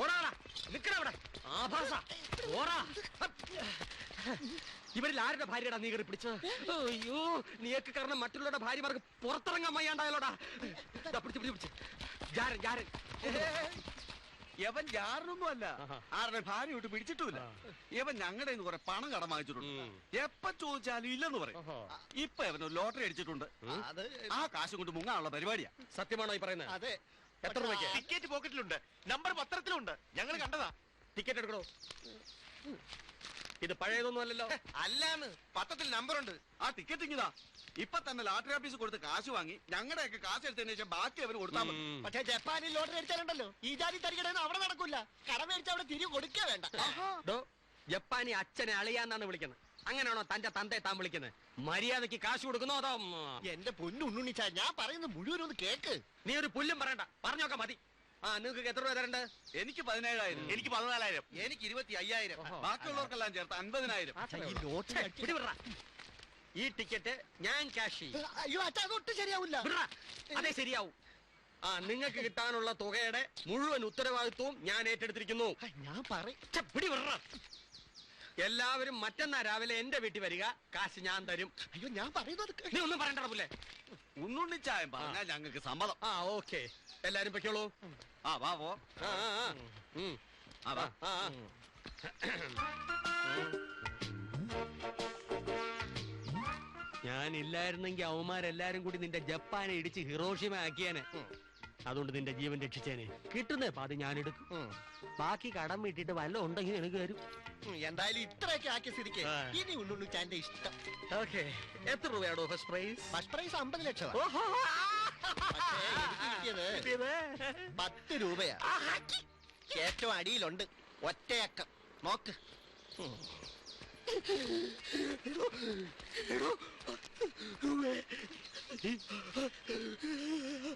ഓടാടാ നിക്കടവിടെ ആഭാസ ഓടാ. ഇവരിൽ ആരുടെ ഭാര്യയുടെ നീ കയറി പിടിച്ചത്? അയ്യോ നീയൊക്കെ കാരണം മറ്റുള്ളവരുടെ ഭാര്യമാർക്ക് പുറത്തിറങ്ങാൻ വയ്യാണ്ടായാലോടാ പിടിച്ച് പിടിച്ച് പിടിച്ച്. ജാരൻ ജാരൻ. യവൻ ജാറിനൊന്നും അല്ല. ആരുടെ ഭാര്യ വിട്ട് പിടിച്ചിട്ടുമില്ല. യവൻ ഞങ്ങളുടെ നിന്ന് കുറെ പണം കടം വാങ്ങിച്ചിട്ടുണ്ട്. എപ്പ ചോദിച്ചാലും ഇല്ലെന്ന് പറയും. ഇപ്പൊ ഇവന് ലോട്ടറി അടിച്ചിട്ടുണ്ട്. അത് ആ കാശ് കൊണ്ട് മുങ്ങാനുള്ള പരിപാടിയാ. സത്യമാണോ ഈ പറയുന്നത് അതെ. എത്ര രൂപയ്ക്ക്? ടിക്കറ്റ് പോക്കറ്റിലുണ്ട്. നമ്പർ പത്രത്തിലുണ്ട്. ഞങ്ങൾ കണ്ടതാ. ടിക്കറ്റ് എടുക്കണോ? ഇത് പഴയതൊന്നും അല്ലല്ലോ. അല്ലാന്ന്. പത്രത്തിൽ നമ്പർ ഉണ്ട് ആ ടിക്കറ്റ് ഇങ്ങിതാ. ഇപ്പൊ തന്നെ ലോട്ടറി ഓഫീസ് കൊടുത്ത് കാശ് വാങ്ങി ഞങ്ങളുടെയൊക്കെ കാശ് എടുത്തതിന് ശേഷം ബാക്കി അവർ കൊടുത്താൽ മതി. പക്ഷെ ജപ്പാനിൽ ലോട്ടറി അടിച്ചാലുണ്ടല്ലോ. ഈ ജാതി തരികടന്ന് അവിടെ നടക്കൂല. കട മേടിച്ച അവിടെ തിരികെ കൊടുക്കുക വേണ്ട. ജപ്പാനി അച്ഛനെ അളിയാന്നാണ് വിളിക്കുന്നത്. അങ്ങനെയാണോ തന്റെ തന്തയെ താൻ വിളിക്കുന്നത്? മര്യാദയ്ക്ക് കാശ് കൊടുക്കുന്നോ അതോ ഉം, എന്റെ പൊന്നു ഉണ്ണുണ്ണിച്ചാ ഞാൻ പറയുന്നത് മുഴുവൻ ഒന്ന് കേക്ക്. നീ ഒരു പുല്ലും പറയണ്ട. പറഞ്ഞോക്കെ മതി. ആ നിങ്ങൾക്ക് എത്ര രൂപ തരണ്ട്? എനിക്ക് പതിനേഴായിരം. എനിക്ക് പതിനാലായിരം. എനിക്ക് ഇരുപത്തി അയ്യായിരം ബാക്കിയുള്ളവർക്കെല്ലാം ചേർത്ത് അൻപതിനായിരം. ഈ ലോട്ടറി പിടി ഈ ടിക്കറ്റ് ഞാൻ ക്യാഷ് ചെയ്യും. അയ്യോ അച്ഛാ അതൊട്ടും ശരിയാവില്ല. വിടറാ. അതേ ശരിയാവും. ആ നിങ്ങൾക്ക് കിട്ടാനുള്ള തുകയുടെ മുഴുവൻ ഉത്തരവാദിത്വവും ഞാൻ ഏറ്റെടുത്തിരിക്കുന്നു. ഞാൻ പറയും ഛെ, പിടി വിടറ. എല്ലാവരും മറ്റന്നാ രാവിലെ എന്റെ വീട്ടിൽ വരിക. കാശ് ഞാൻ തരും. അയ്യോ ഞാൻ പറയുന്നത് നീ ഒന്നും പറയണ്ട പുല്ലേ. ഉണ്ണുണ്ണിച്ചായം പറഞ്ഞാൽ ഞങ്ങൾക്ക് സമ്മതം. ആ ഓക്കെ. എല്ലാരും പൊയ്ക്കോളൂ. ആ വാ പോ. ആ ആ, ആ. ഉം. ആ വാ. ആ, ആ. ഞാനില്ലായിരുന്നെങ്കിൽ അവന്മാരെല്ലാരും കൂടി നിന്റെ ജപ്പാനെ ഇടിച്ച് ഹിറോഷിമ ആക്കിയാനെ. അതുകൊണ്ട് നിന്റെ ജീവൻ രക്ഷിച്ചേനെ. കിട്ടുന്നേ പാതി ഞാൻ എടുക്കും ബാക്കി കടം വീട്ടിട്ട് വല്ല ഉണ്ടെങ്കിൽ എനിക്ക് തരും. എന്തായാലും ഇത്രയൊക്കെ ആക്കിയ സ്ഥിതിക്ക്. ഇനി ഇനി ഉണ്ണുണ്ണിച്ചാന്റെ ഇഷ്ടം. ഓക്കെ. എത്ര രൂപയാണോ ഫസ്റ്റ് പ്രൈസ്? ഫസ്റ്റ് പ്രൈസ് അമ്പത് ലക്ഷം? പത്ത് രൂപയാ. ഏറ്റവും അടിയിലുണ്ട് ഒറ്റയക്കം. നോക്ക്.